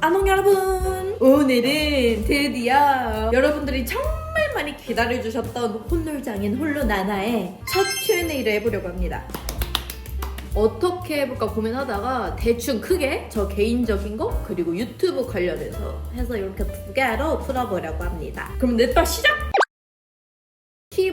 안녕 여러분. 오늘은 드디어 여러분들이 정말 많이 기다려주셨던 혼놀장인 홀로 나나의 첫 Q&A를 해보려고 합니다. 어떻게 해볼까 고민하다가 대충 크게 저 개인적인 거 그리고 유튜브 관련해서 해서 이렇게 두 개로 풀어보려고 합니다. 그럼 넷다 시작!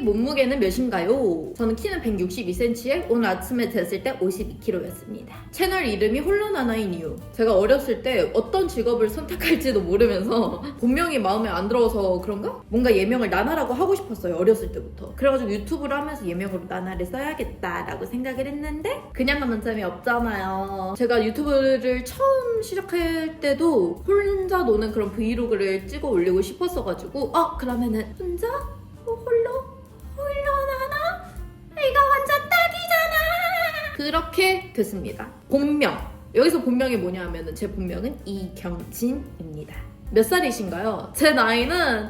키 몸무게는 몇인가요? 저는 키는 162cm에 오늘 아침에 쟀을 때 52kg였습니다. 채널 이름이 홀로나나인 이유. 제가 어렸을 때 어떤 직업을 선택할지도 모르면서 본명이 마음에 안 들어서 그런가? 뭔가 예명을 나나라고 하고 싶었어요. 어렸을 때부터. 그래가지고 유튜브를 하면서 예명으로 나나를 써야겠다라고 생각을 했는데 그냥 하면 재미없잖아요. 제가 유튜브를 처음 시작할 때도 혼자 노는 그런 브이로그를 찍어 올리고 싶었어가지고 어 그러면은 혼자 그렇게 됐습니다 본명 여기서 본명이 뭐냐 하면은 제 본명은 이경진입니다 몇 살이신가요? 제 나이는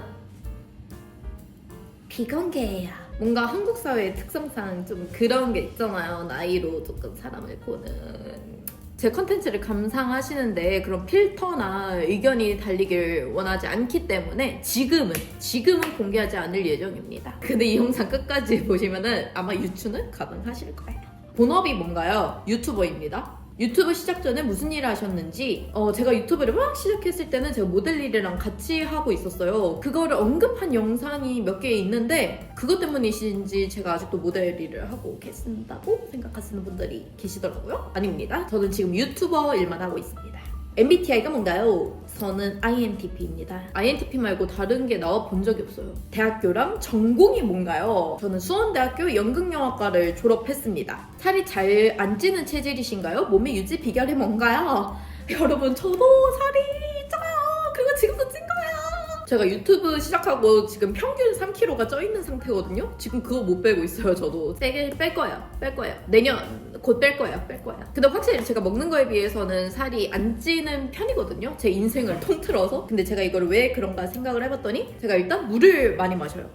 비공개예요 뭔가 한국 사회의 특성상 좀 그런 게 있잖아요 나이로 조금 사람을 보는 제 컨텐츠를 감상하시는데 그런 필터나 의견이 달리길 원하지 않기 때문에 지금은 지금은 공개하지 않을 예정입니다. 근데 이 영상 끝까지 보시면은 아마 유추는 가능하실 거예요. 본업이 뭔가요? 유튜버입니다. 유튜브 시작 전에 무슨 일을 하셨는지 어, 제가 유튜브를 막 시작했을 때는 제가 모델 일이랑 같이 하고 있었어요 그거를 언급한 영상이 몇 개 있는데 그것 때문이신지 제가 아직도 모델 일을 하고 계신다고 생각하시는 분들이 계시더라고요 아닙니다 저는 지금 유튜버 일만 하고 있습니다 MBTI가 뭔가요? 저는 INTP입니다. INTP 말고 다른 게 나와 본 적이 없어요. 대학교랑 전공이 뭔가요? 저는 수원대학교 연극영화과를 졸업했습니다. 살이 잘 안 찌는 체질이신가요? 몸의 유지 비결이 뭔가요? 여러분, 저도 살이 쪄요. 그리고 지금도 찐 거예요. 제가 유튜브 시작하고 지금 평균 3kg가 쪄 있는 상태거든요. 지금 그거 못 빼고 있어요. 저도 세게 뺄 거예요. 뺄 거예요. 내년 곧 뺄 거예요. 뺄 거예요. 근데 확실히 제가 먹는 거에 비해서는 살이 안 찌는 편이거든요. 제 인생을 통틀어서. 근데 제가 이걸 왜 그런가 생각을 해봤더니 제가 일단 물을 많이 마셔요.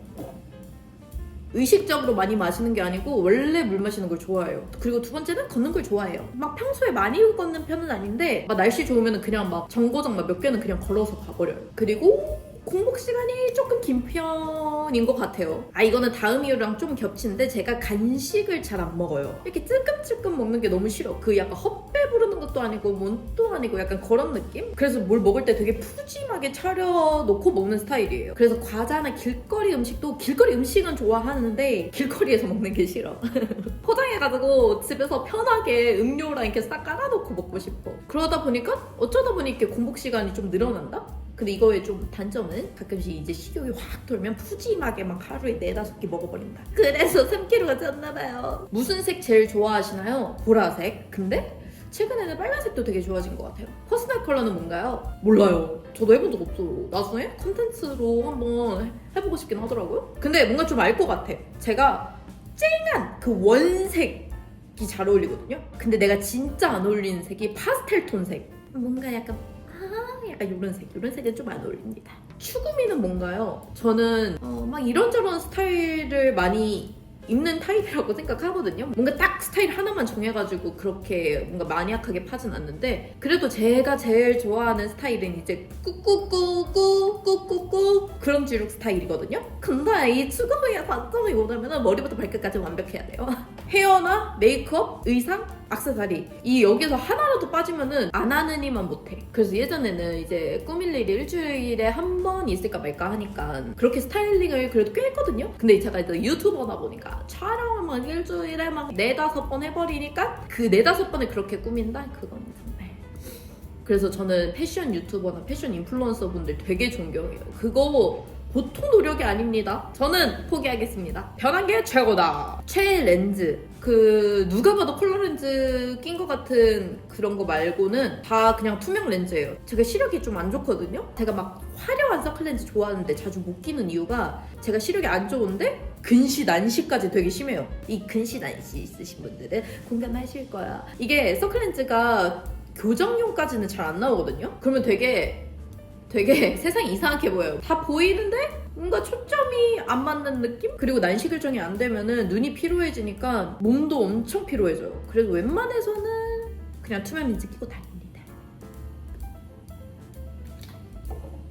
의식적으로 많이 마시는 게 아니고 원래 물 마시는 걸 좋아해요. 그리고 두 번째는 걷는 걸 좋아해요. 막 평소에 많이 걷는 편은 아닌데 막 날씨 좋으면 그냥 막 정거장 막 몇 개는 그냥 걸어서 가버려요. 그리고 공복 시간이 조금 긴 편인 것 같아요. 아 이거는 다음 이유랑 좀 겹치는데 제가 간식을 잘 안 먹어요. 이렇게 찔끔찔끔 먹는 게 너무 싫어. 그 약간 헛배 부르는 것도 아니고 뭔도 아니고 약간 그런 느낌? 그래서 뭘 먹을 때 되게 푸짐하게 차려놓고 먹는 스타일이에요. 그래서 과자나 길거리 음식도 길거리 음식은 좋아하는데 길거리에서 먹는 게 싫어. 포장해가지고 집에서 편하게 음료랑 이렇게 싹 깔아놓고 먹고 싶어. 그러다 보니까 어쩌다 보니 이렇게 공복 시간이 좀 늘어난다? 근데 이거의 좀 단점은 가끔씩 이제 식욕이 확 돌면 푸짐하게 막 하루에 네다섯 개 먹어버린다. 그래서 3kg가 쪘나봐요. 무슨 색 제일 좋아하시나요? 보라색. 근데 최근에는 빨간색도 되게 좋아진 것 같아요. 퍼스널 컬러는 뭔가요? 몰라요. 저도 해본 적 없어요. 나중에 컨텐츠로 한번 해보고 싶긴 하더라고요. 근데 뭔가 좀 알 것 같아. 제가 쨍한 그 원색이 잘 어울리거든요. 근데 내가 진짜 안 어울리는 색이 파스텔 톤색. 뭔가 약간 아 약간 이런 색, 이런 색은 좀 안 어울립니다. 추구미는 뭔가요? 저는 어, 막 이런저런 스타일을 많이 입는 타입이라고 생각하거든요. 뭔가 딱 스타일 하나만 정해가지고 그렇게 뭔가 마니악하게 파진 않는데 그래도 제가 제일 좋아하는 스타일은 이제 꾸꾸꾸꾸 꾸꾸꾸 그런 주룩 스타일이거든요. 근데 이 추구미의 단점이 뭐냐면 머리부터 발끝까지 완벽해야 돼요. 헤어나 메이크업, 의상, 악세사리 이 여기서 하나라도 빠지면은 안 하는 이만 못해 그래서 예전에는 이제 꾸밀 일이 일주일에 한 번 있을까 말까 하니까 그렇게 스타일링을 그래도 꽤 했거든요 근데 제가 이제 유튜버다 보니까 촬영을 막 일주일에 막 네다섯 번 해버리니까 그 네다섯 번을 그렇게 꾸민다? 그건 정말 그래서 저는 패션 유튜버나 패션 인플루언서 분들 되게 존경해요 그거 보통 노력이 아닙니다. 저는 포기하겠습니다. 변한 게 최고다. 최애 렌즈. 그 누가 봐도 컬러 렌즈 낀 것 같은 그런 거 말고는 다 그냥 투명 렌즈예요. 제가 시력이 좀 안 좋거든요. 제가 막 화려한 서클 렌즈 좋아하는데 자주 못 끼는 이유가 제가 시력이 안 좋은데 근시 난시까지 되게 심해요. 이 근시 난시 있으신 분들은 공감하실 거야. 이게 서클 렌즈가 교정용까지는 잘 안 나오거든요. 그러면 되게 되게 세상이 이상하게 보여요. 다 보이는데 뭔가 초점이 안 맞는 느낌? 그리고 난시 결정이 안 되면은 눈이 피로해지니까 몸도 엄청 피로해져요. 그래서 웬만해서는 그냥 투명 렌즈 끼고 다닙니다.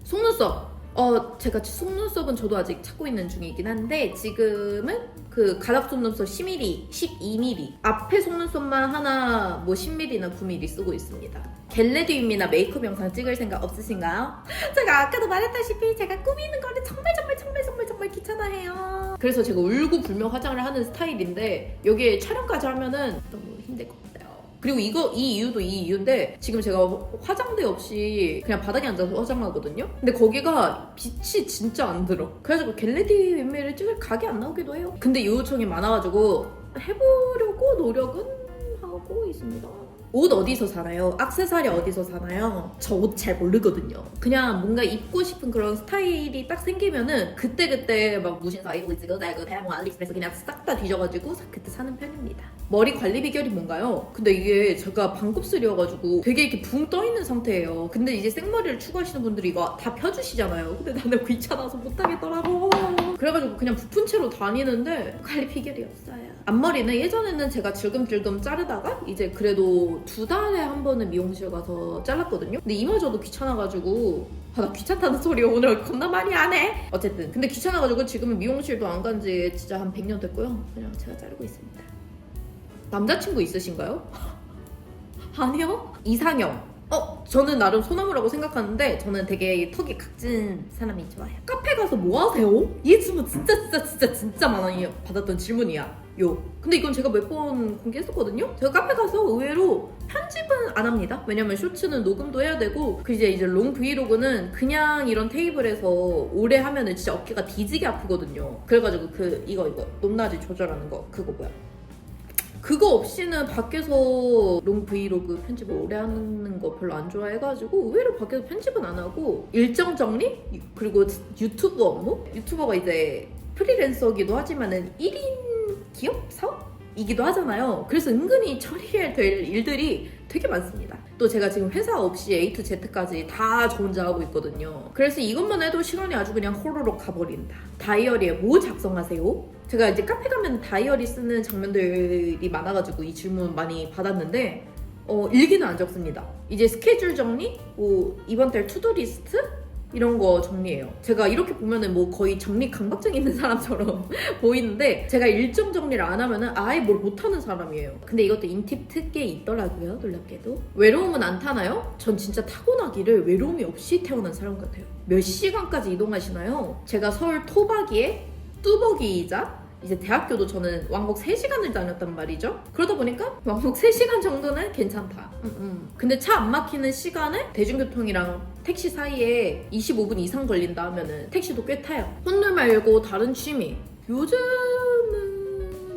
속눈썹. 어, 제가 속눈썹은 저도 아직 찾고 있는 중이긴 한데 지금은 그 가닥 속눈썹 10mm, 12mm 앞에 속눈썹만 하나 뭐 10mm나 9mm 쓰고 있습니다. 겟레디입니다. 메이크업 영상 찍을 생각 없으신가요? 제가 아까도 말했다시피 제가 꾸미는 거를 정말 정말 정말 정말 정말 귀찮아해요. 그래서 제가 울고 불며 화장을 하는 스타일인데 여기에 촬영까지 하면은 너무 힘들 것 같아요. 그리고 이거 이 이유도 이 이유인데 지금 제가 화장대 없이 그냥 바닥에 앉아서 화장하거든요. 근데 거기가 빛이 진짜 안 들어. 그래가지고 겟레디 웬메를 찍을 각이 안 나오기도 해요. 근데 요청이 많아가지고 해보려고 노력은 하고 있습니다. 옷 어디서 사나요? 악세사리 어디서 사나요? 저 옷 잘 모르거든요. 그냥 뭔가 입고 싶은 그런 스타일이 딱 생기면은 그때그때 막 무신사 이거 지금 나 이거 대학원 알리익스프레스 그냥 싹 다 뒤져가지고 사- 그때 사는 편입니다. 머리 관리 비결이 뭔가요? 근데 이게 제가 반곱슬이어가지고 되게 이렇게 붕 떠 있는 상태예요. 근데 이제 생머리를 추구하시는 분들이 이거 다 펴주시잖아요. 근데 나는 귀찮아서 못하겠더라고. 그래가지고 그냥 부푼 채로 다니는데 관리 비결이 없어요. 앞머리는 예전에는 제가 질금질금 자르다가 이제 그래도 두 달에 한 번은 미용실 가서 잘랐거든요. 근데 이마저도 귀찮아가지고 아, 나 귀찮다는 소리 오늘 겁나 많이 안 해. 어쨌든 근데 귀찮아가지고 지금은 미용실도 안 간 지 진짜 한 100년 됐고요. 그냥 제가 자르고 있습니다. 남자친구 있으신가요? 아니요. 이상형. 어, 저는 나름 소나무라고 생각하는데 저는 되게 턱이 각진 사람이 좋아요. 카페 가서 뭐 하세요? 이 질문 진짜 진짜 진짜 진짜 많이 받았던 질문이야. 요. 근데 이건 제가 몇 번 공개했었거든요. 제가 카페 가서 의외로 편집은 안 합니다. 왜냐면 쇼츠는 녹음도 해야 되고 그 이제 이제 롱 브이로그는 그냥 이런 테이블에서 오래 하면은 진짜 어깨가 뒤지게 아프거든요. 그래가지고 그 이거 이거 높낮이 조절하는 거 그거 뭐야? 그거 없이는 밖에서 롱 브이로그 편집을 오래 하는 거 별로 안 좋아해가지고 의외로 밖에서 편집은 안 하고 일정 정리 그리고 유튜브 업무 유튜버가 이제 프리랜서기도 하지만은 1인 기업 사업 이기도 하잖아요. 그래서 은근히 처리해야 될 일들이 되게 많습니다. 또 제가 지금 회사 없이 A to Z까지 다 저 혼자 하고 있거든요. 그래서 이것만 해도 시간이 아주 그냥 호로록 가버린다. 다이어리에 뭐 작성하세요? 제가 이제 카페 가면 다이어리 쓰는 장면들이 많아가지고 이 질문 많이 받았는데 어, 일기는 안 적습니다. 이제 스케줄 정리, 뭐 이번 달 투두 리스트 이런 거 정리해요. 제가 이렇게 보면은 뭐 거의 정리 강박증 있는 사람처럼 보이는데 제가 일정 정리를 안 하면은 아예 뭘 못하는 사람이에요. 근데 이것도 인팁 특게 있더라고요. 놀랍게도. 외로움은 안 타나요? 전 진짜 타고나기를 외로움이 없이 태어난 사람 같아요. 몇 시간까지 이동하시나요? 제가 서울 토박이에 뚜벅이이자 이제 대학교도 저는 왕복 3시간을 다녔단 말이죠. 그러다 보니까 왕복 3시간 정도는 괜찮다. 음, 음. 근데 차 안 막히는 시간에 대중교통이랑 택시 사이에 25분 이상 걸린다 하면은 택시도 꽤 타요. 혼술 말고 다른 취미. 요즘은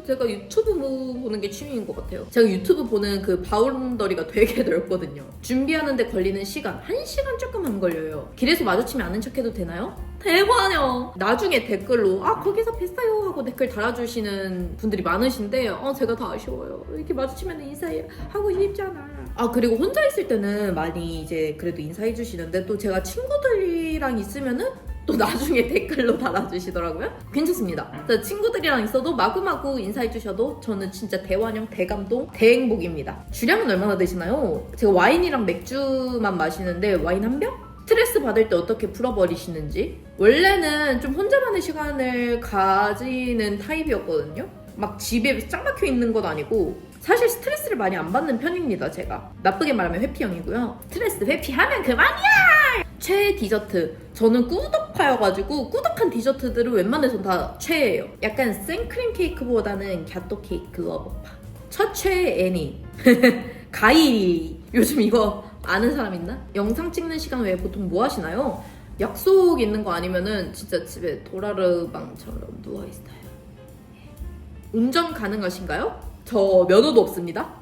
제가 유튜브 보는 게 취미인 것 같아요. 제가 유튜브 보는 그 바운더리가 되게 넓거든요. 준비하는데 걸리는 시간, 1시간 조금 안 걸려요. 길에서 마주치면 아는 척 해도 되나요? 대관요. 나중에 댓글로 아 거기서 뵀어요 하고 댓글 달아주시는 분들이 많으신데 어 제가 다 아쉬워요. 이렇게 마주치면 인사하고 싶잖아. 아 그리고 혼자 있을 때는 많이 이제 그래도 인사해 주시는데 또 제가 친구들이랑 있으면은 또 나중에 댓글로 달아주시더라고요. 괜찮습니다. 그래서 친구들이랑 있어도 마구마구 인사해 주셔도 저는 진짜 대환영, 대감동, 대행복입니다. 주량은 얼마나 되시나요? 제가 와인이랑 맥주만 마시는데 와인 한 병? 스트레스 받을 때 어떻게 풀어버리시는지 원래는 좀 혼자만의 시간을 가지는 타입이었거든요 막 집에 짱 박혀 있는 건 아니고 사실 스트레스를 많이 안 받는 편입니다 제가 나쁘게 말하면 회피형이고요 스트레스 회피하면 그만이야 최애 디저트 저는 꾸덕파여가지고 꾸덕한 디저트들을 웬만해선 다 최애예요 약간 생크림 케이크보다는 갸또 케이크 러버파 첫 최애 애니 가이 요즘 이거 아는 사람 있나? 영상 찍는 시간 외에 보통 뭐 하시나요? 약속 있는 거 아니면은 진짜 집에 도라르방처럼 누워 있어요. 운전 가능하신가요? 저 면허도 없습니다.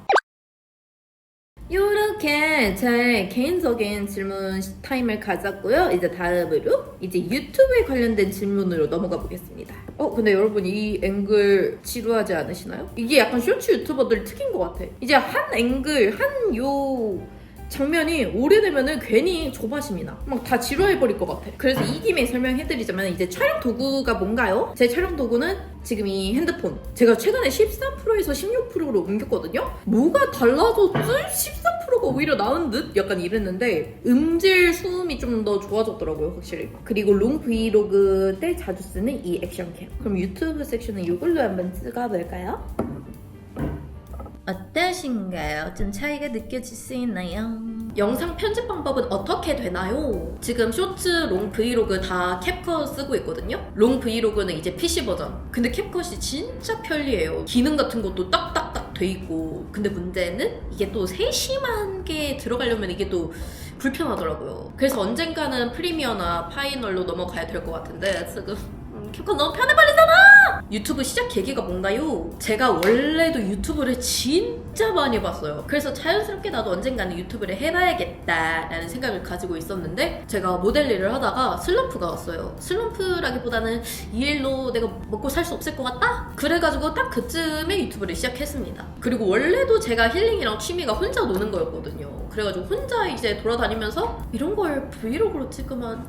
요렇게 제 개인적인 질문 타임을 가졌고요. 이제 다음으로 이제 유튜브에 관련된 질문으로 넘어가 보겠습니다. 어, 근데 여러분 이 앵글 지루하지 않으시나요? 이게 약간 쇼츠 유튜버들 특인 것 같아. 이제 한 앵글, 한 요 장면이 오래되면은 괜히 조바심이 나. 막 다 지루해버릴 것 같아. 그래서 이 김에 설명해드리자면 이제 촬영 도구가 뭔가요? 제 촬영 도구는 지금 이 핸드폰. 제가 최근에 13%에서 16%로 옮겼거든요? 뭐가 달라졌지? 프로가 오히려 나은 듯? 약간 이랬는데 음질 수음이 좀 더 좋아졌더라고요 확실히 그리고 롱 브이로그 때 자주 쓰는 이 액션캠 그럼 유튜브 섹션은 이걸로 한번 찍어볼까요? 어떠신가요? 좀 차이가 느껴질 수 있나요? 영상 편집 방법은 어떻게 되나요? 지금 쇼츠, 롱 브이로그 다 캡컷 쓰고 있거든요? 롱 브이로그는 이제 PC 버전. 근데 캡컷이 진짜 편리해요. 기능 같은 것도 딱딱딱 돼 있고. 근데 문제는 이게 또 세심한 게 들어가려면 이게 또 불편하더라고요. 그래서 언젠가는 프리미어나 파이널로 넘어가야 될 것 같은데 지금 음, 캡컷 너무 편해버리잖아! 유튜브 시작 계기가 뭔가요? 제가 원래도 유튜브를 진짜 많이 봤어요. 그래서 자연스럽게 나도 언젠가는 유튜브를 해봐야겠다라는 생각을 가지고 있었는데 제가 모델 일을 하다가 슬럼프가 왔어요. 슬럼프라기보다는 이 일로 내가 먹고 살 수 없을 것 같다? 그래가지고 딱 그쯤에 유튜브를 시작했습니다. 그리고 원래도 제가 힐링이랑 취미가 혼자 노는 거였거든요. 그래가지고 혼자 이제 돌아다니면서 이런 걸 브이로그로 찍으면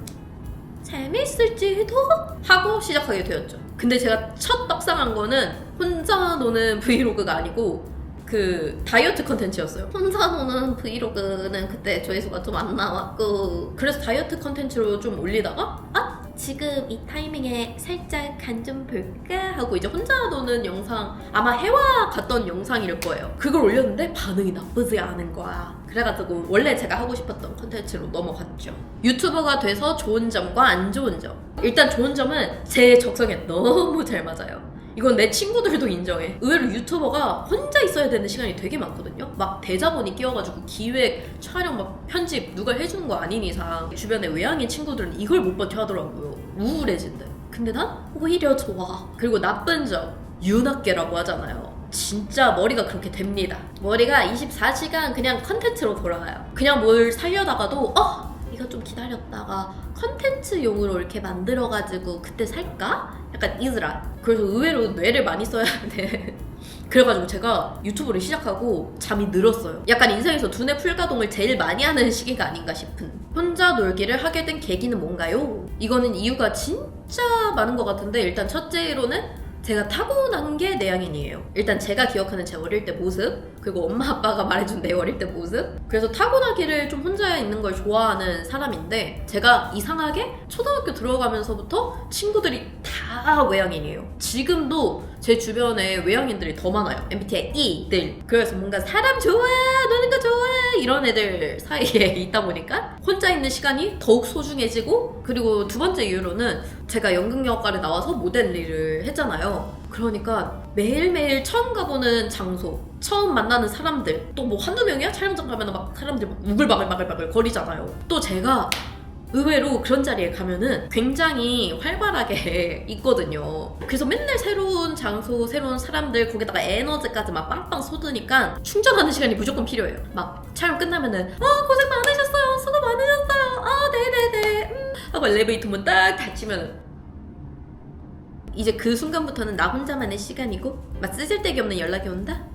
재밌을지도 하고 시작하게 되었죠. 근데 제가 첫 떡상한 거는 혼자 노는 브이로그가 아니고 그 다이어트 컨텐츠였어요. 혼자 노는 브이로그는 그때 조회수가 좀 안 나왔고 그래서 다이어트 컨텐츠로 좀 올리다가 아 지금 이 타이밍에 살짝 간 좀 볼까 하고 이제 혼자 노는 영상 아마 해와 갔던 영상일 거예요. 그걸 올렸는데 반응이 나쁘지 않은 거야. 그래가지고 원래 제가 하고 싶었던 컨텐츠로 넘어갔죠. 유튜버가 돼서 좋은 점과 안 좋은 점. 일단 좋은 점은 제 적성에 너무 잘 맞아요. 이건 내 친구들도 인정해. 의외로 유튜버가 혼자 있어야 되는 시간이 되게 많거든요. 막 대자본이 끼어가지고 기획, 촬영, 막 편집 누가 해주는 거 아닌 이상 주변에 외향인 친구들은 이걸 못 버텨하더라고요. 우울해진대. 근데 난 오히려 좋아. 그리고 나쁜 점 윤학계라고 하잖아요. 진짜 머리가 그렇게 됩니다. 머리가 24시간 그냥 컨텐츠로 돌아가요. 그냥 뭘 살려다가도 어 이거 좀 기다렸다가 컨텐츠용으로 이렇게 만들어가지고 그때 살까? 약간 이즈라. 그래서 의외로 뇌를 많이 써야 돼. 그래가지고 제가 유튜브를 시작하고 잠이 늘었어요. 약간 인생에서 두뇌 풀가동을 제일 많이 하는 시기가 아닌가 싶은. 혼자 놀기를 하게 된 계기는 뭔가요? 이거는 이유가 진짜 많은 것 같은데 일단 첫째로는 제가 타고난 게 내향인이에요. 일단 제가 기억하는 제 어릴 때 모습, 그리고 엄마 아빠가 말해준 내 어릴 때 모습. 그래서 타고나기를 좀 혼자 있는 걸 좋아하는 사람인데, 제가 이상하게 초등학교 들어가면서부터 친구들이 다 외향인이에요. 지금도 제 주변에 외향인들이 더 많아요. MBTI E들. 그래서 뭔가 사람 좋아, 노는 거 좋아, 이런 애들 사이에 있다 보니까 혼자 있는 시간이 더욱 소중해지고, 그리고 두 번째 이유로는 제가 연극영화과를 나와서 모델 일을 했잖아요. 그러니까 매일매일 처음 가보는 장소, 처음 만나는 사람들, 또 뭐 한두 명이야? 촬영장 가면 막 사람들 막 우글바글바글바글 거리잖아요. 또 제가 의외로 그런 자리에 가면은 굉장히 활발하게 있거든요. 그래서 맨날 새로운 장소, 새로운 사람들, 거기다가 에너지까지 막 빵빵 쏟으니까 충전하는 시간이 무조건 필요해요. 막 촬영 끝나면은, 아, 고생 많으셨어요. 수고 많으셨어요. 아, 네네네. 음. 하고 엘리베이터 문 딱 닫히면은, 이제 그 순간부터는 나 혼자만의 시간이고, 막 쓰잘데기 없는 연락이 온다?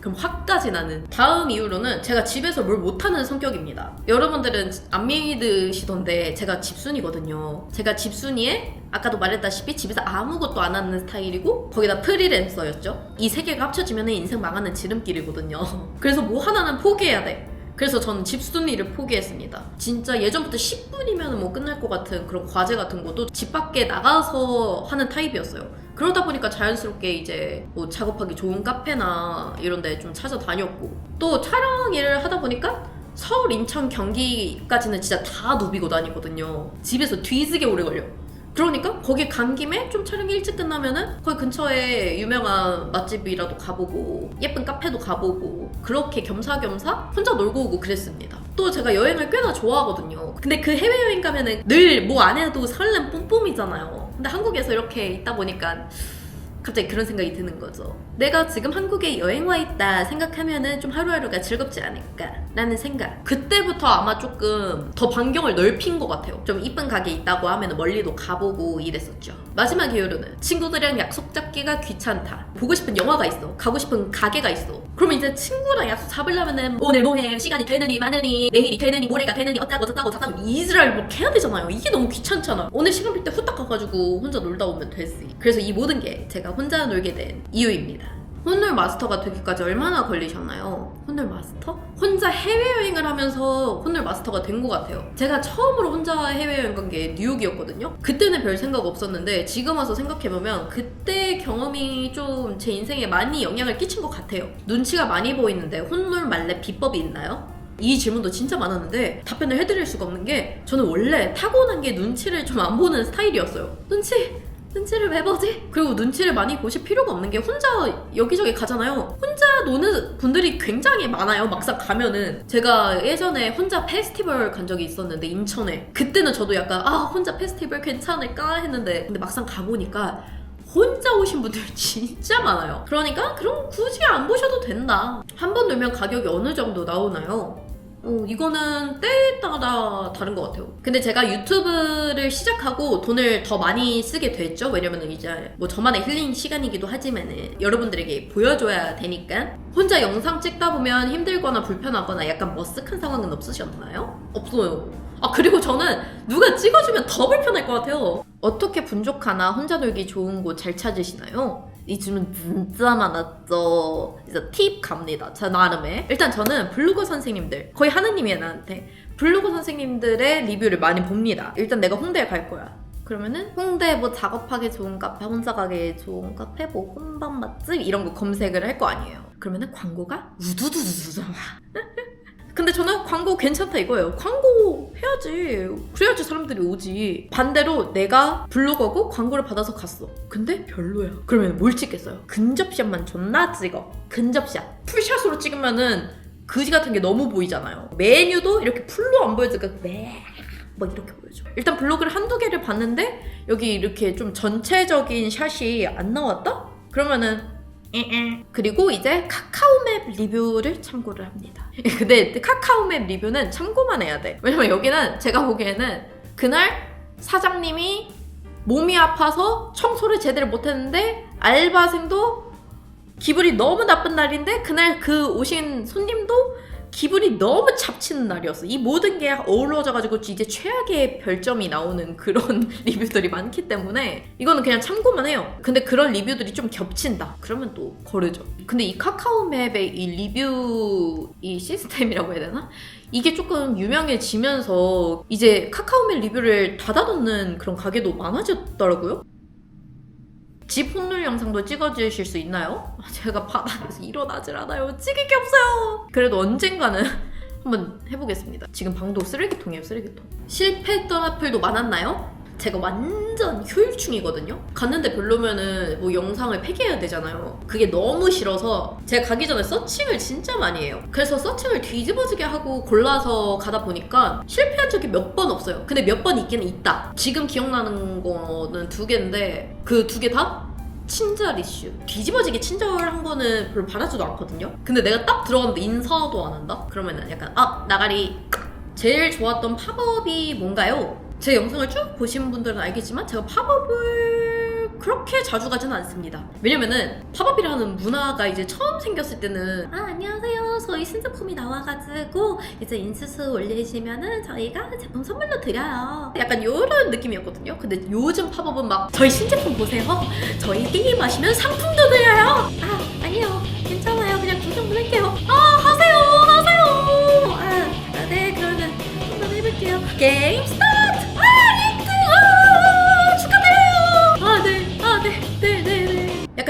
그럼 화까지 나는. 다음 이후로는 제가 집에서 뭘 못하는 성격입니다. 여러분들은 안 믿으시던데 제가 집순이거든요. 제가 집순이에 아까도 말했다시피 집에서 아무것도 안 하는 스타일이고 거기다 프리랜서였죠. 이 세 개가 합쳐지면 인생 망하는 지름길이거든요. 그래서 뭐 하나는 포기해야 돼. 그래서 저는 집순이를 포기했습니다. 진짜 예전부터 10분이면 뭐 끝날 것 같은 그런 과제 같은 것도 집 밖에 나가서 하는 타입이었어요. 그러다 보니까 자연스럽게 이제 뭐 작업하기 좋은 카페나 이런 데 좀 찾아다녔고 또 촬영 일을 하다 보니까 서울, 인천, 경기까지는 진짜 다 누비고 다니거든요. 집에서 뒤지게 오래 걸려. 그러니까 거기 간 김에 좀 촬영이 일찍 끝나면은 거기 근처에 유명한 맛집이라도 가보고 예쁜 카페도 가보고 그렇게 겸사겸사 혼자 놀고 오고 그랬습니다. 또 제가 여행을 꽤나 좋아하거든요. 근데 그 해외여행 가면은 늘 뭐 안 해도 설렘 뿜뿜이잖아요. 근데 한국에서 이렇게 있다 보니까 갑자기 그런 생각이 드는 거죠. 내가 지금 한국에 여행 와 있다 생각하면은 좀 하루하루가 즐겁지 않을까라는 생각. 그때부터 아마 조금 더 반경을 넓힌 것 같아요. 좀 이쁜 가게 있다고 하면 멀리도 가보고 이랬었죠. 마지막 이유로는 친구들이랑 약속 잡기가 귀찮다. 보고 싶은 영화가 있어. 가고 싶은 가게가 있어. 그럼 이제 친구랑 약속 잡으려면은 오늘 뭐해? 시간이 되느니 마느니 내일이 되느니 모레가 되느니 어쩌고 저쩌고 저쩌고 이스라엘 뭐 해야 되잖아요. 이게 너무 귀찮잖아. 오늘 시간 빌 때 후딱 가가지고 혼자 놀다 오면 되지. 그래서 이 모든 게 제가 혼자 놀게 된 이유입니다. 혼놀 마스터가 되기까지 얼마나 걸리셨나요? 혼놀 마스터? 혼자 해외여행을 하면서 혼놀 마스터가 된 것 같아요. 제가 처음으로 혼자 해외여행 간 게 뉴욕이었거든요. 그때는 별 생각 없었는데 지금 와서 생각해보면 그때 경험이 좀 제 인생에 많이 영향을 끼친 것 같아요. 눈치가 많이 보이는데 혼놀 말래 비법이 있나요? 이 질문도 진짜 많았는데 답변을 해드릴 수가 없는 게 저는 원래 타고난 게 눈치를 좀 안 보는 스타일이었어요. 눈치 눈치를 왜 보지? 그리고 눈치를 많이 보실 필요가 없는 게 혼자 여기저기 가잖아요. 혼자 노는 분들이 굉장히 많아요. 막상 가면은 제가 예전에 혼자 페스티벌 간 적이 있었는데 인천에 그때는 저도 약간 아 혼자 페스티벌 괜찮을까 했는데 근데 막상 가보니까 혼자 오신 분들 진짜 많아요. 그러니까 그럼 굳이 안 보셔도 된다. 한 번 놀면 가격이 어느 정도 나오나요? 어, 이거는 때에 따라 다른 것 같아요. 근데 제가 유튜브를 시작하고 돈을 더 많이 쓰게 됐죠. 왜냐면 이제 뭐 저만의 힐링 시간이기도 하지만은 여러분들에게 보여줘야 되니까 혼자 영상 찍다 보면 힘들거나 불편하거나 약간 머쓱한 상황은 없으셨나요? 없어요. 아 그리고 저는 누가 찍어주면 더 불편할 것 같아요. 어떻게 분족하나 혼자 놀기 좋은 곳 잘 찾으시나요? 이 질문 진짜 많았죠. 이제 팁 갑니다. 제 나름의. 일단 저는 블로그 선생님들, 거의 하느님이야 나한테. 블로그 선생님들의 리뷰를 많이 봅니다. 일단 내가 홍대에 갈 거야. 그러면은 홍대 뭐 작업하기 좋은 카페, 혼자 가기 좋은 카페, 뭐 혼밥 맛집 이런 거 검색을 할 거 아니에요. 그러면은 광고가 우두두두두 나와. 저는 광고 괜찮다 이거예요. 광고 해야지. 그래야지 사람들이 오지. 반대로 내가 블로거고 광고를 받아서 갔어. 근데 별로야. 그러면 뭘 찍겠어요? 근접샷만 존나 찍어. 근접샷. 풀샷으로 찍으면은 그지 같은 게 너무 보이잖아요. 메뉴도 이렇게 풀로 안 보여지니까 매. 막 이렇게 보여줘. 일단 블로그를 한두 개를 봤는데 여기 이렇게 좀 전체적인 샷이 안 나왔다? 그러면은. 그리고 이제 카카오맵 리뷰를 참고를 합니다. 근데 카카오맵 리뷰는 참고만 해야 돼. 왜냐면 여기는 제가 보기에는 그날 사장님이 몸이 아파서 청소를 제대로 못했는데 알바생도 기분이 너무 나쁜 날인데 그날 그 오신 손님도 기분이 너무 잡치는 날이었어. 이 모든 게 어우러져가지고 이제 최악의 별점이 나오는 그런 리뷰들이 많기 때문에 이거는 그냥 참고만 해요. 근데 그런 리뷰들이 좀 겹친다. 그러면 또 거르죠. 근데 이 카카오맵의 이 리뷰 이 시스템이라고 해야 되나? 이게 조금 유명해지면서 이제 카카오맵 리뷰를 닫아놓는 그런 가게도 많아졌더라고요. 집 혼놀 영상도 찍어주실 수 있나요? 아, 제가 바닥에서 일어나질 않아요. 찍을 게 없어요. 그래도 언젠가는 한번 해보겠습니다. 지금 방도 쓰레기통이에요, 쓰레기통. 실패했던 어플도 많았나요? 제가 완전 효율충이거든요. 갔는데 별로면은 뭐 영상을 폐기해야 되잖아요. 그게 너무 싫어서 제가 가기 전에 서칭을 진짜 많이 해요. 그래서 서칭을 뒤집어지게 하고 골라서 가다 보니까 실패한 적이 몇 번 없어요. 근데 몇 번 있기는 있다. 지금 기억나는 거는 두 개인데 그 두 개 다 친절 이슈. 뒤집어지게 친절한 거는 별로 바라지도 않거든요. 근데 내가 딱 들어갔는데 인사도 안 한다? 그러면은 약간 아 나가리 제일 좋았던 팝업이 뭔가요? 제 영상을 쭉 보신 분들은 알겠지만 제가 팝업을 그렇게 자주 가지는 않습니다. 왜냐면은 팝업이라는 문화가 이제 처음 생겼을 때는 아 안녕하세요 저희 신제품이 나와가지고 이제 인스스 올리시면은 저희가 제품 선물로 드려요. 약간 이런 느낌이었거든요. 근데 요즘 팝업은 막 저희 신제품 보세요. 저희 게임 하시면 상품도 드려요. 아 아니요 괜찮아요 그냥 구경만 할게요. 아 하세요 하세요. 아, 아, 네 그러면 한번 해볼게요. 게임 스타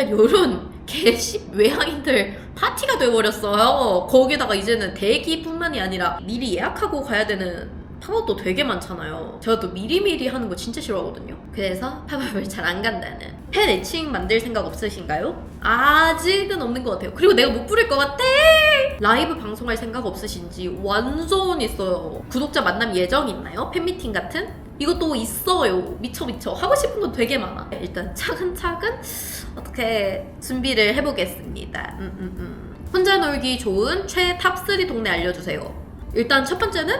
약간 요런 개씹 외향인들 파티가 돼버렸어요. 거기다가 이제는 대기뿐만이 아니라 미리 예약하고 가야 되는 팝업도 되게 많잖아요. 제가 또 미리미리 하는 거 진짜 싫어하거든요. 그래서 팝업을 잘 안 간다는. 팬 애칭 만들 생각 없으신가요? 아직은 없는 것 같아요. 그리고 내가 못 부를 것 같아! 라이브 방송할 생각 없으신지 완전 있어요. 구독자 만남 예정 있나요? 팬미팅 같은? 이것도 있어요. 미쳐 미쳐. 하고 싶은 건 되게 많아. 일단 차근차근 어떻게 준비를 해보겠습니다. 음, 음, 음. 혼자 놀기 좋은 최 탑3 동네 알려주세요. 일단 첫 번째는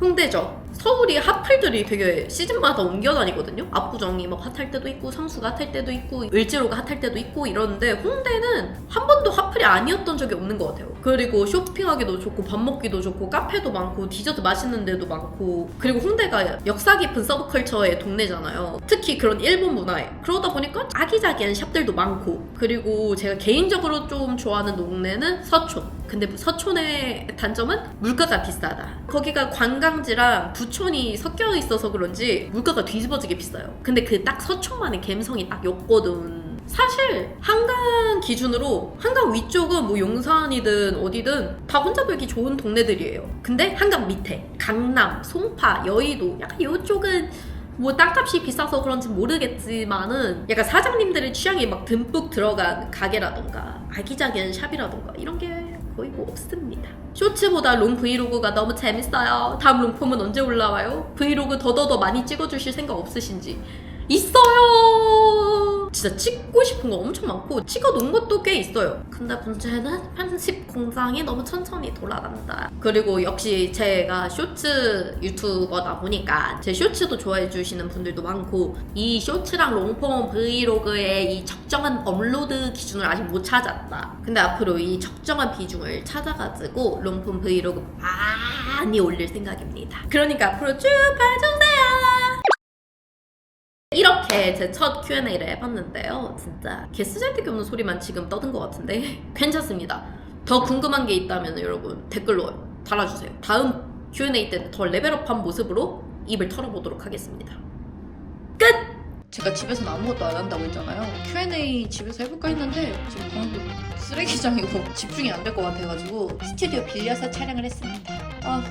홍대죠. 서울이 핫플들이 되게 시즌마다 옮겨 다니거든요. 압구정이 막 핫할 때도 있고 성수가 핫할 때도 있고 을지로가 핫할 때도 있고 이러는데 홍대는 한 번도 핫플이 아니었던 적이 없는 것 같아요. 그리고 쇼핑하기도 좋고 밥 먹기도 좋고 카페도 많고 디저트 맛있는 데도 많고 그리고 홍대가 역사 깊은 서브컬처의 동네잖아요. 특히 그런 일본 문화에 그러다 보니까 아기자기한 샵들도 많고 그리고 제가 개인적으로 좀 좋아하는 동네는 서촌. 근데 서촌의 단점은 물가가 비싸다. 거기가 관광지랑 부 촌이 섞여 있어서 그런지 물가가 뒤집어지게 비싸요. 근데 그 딱 서촌만의 감성이 딱 였거든. 사실 한강 기준으로 한강 위쪽은 뭐 용산이든 어디든 다 혼자 놀기 좋은 동네들이에요. 근데 한강 밑에 강남, 송파, 여의도 약간 이쪽은 뭐 땅값이 비싸서 그런지 모르겠지만은 약간 사장님들의 취향이 막 듬뿍 들어간 가게라던가 아기자기한 샵이라던가 이런 게 거의 뭐 없습니다. 쇼츠보다 롱 브이로그가 너무 재밌어요. 다음 롱폼은 언제 올라와요? 브이로그 더더더 많이 찍어주실 생각 없으신지 있어요. 진짜 찍고 싶은 거 엄청 많고 찍어놓은 것도 꽤 있어요. 근데 문제는 편집 공장이 너무 천천히 돌아간다. 그리고 역시 제가 쇼츠 유튜버다 보니까 제 쇼츠도 좋아해 주시는 분들도 많고 이 쇼츠랑 롱폼 브이로그의 이 적정한 업로드 기준을 아직 못 찾았다. 근데 앞으로 이 적정한 비중을 찾아가지고 롱폼 브이로그 많이 올릴 생각입니다. 그러니까 앞으로 쭉 봐주세요. 이렇게 제 첫 Q&A를 해봤는데요. 진짜 개쓰잘데기 없는 소리만 지금 떠든 것 같은데 괜찮습니다. 더 궁금한 게 있다면 여러분 댓글로 달아주세요. 다음 Q&A 때는 더 레벨업한 모습으로 입을 털어보도록 하겠습니다. 끝! 제가 집에서는 아무것도 안 한다고 했잖아요. Q&A 집에서 해볼까 했는데 지금 방도 쓰레기장이고 집중이 안 될 것 같아가지고 스튜디오 빌려서 촬영을 했습니다. 아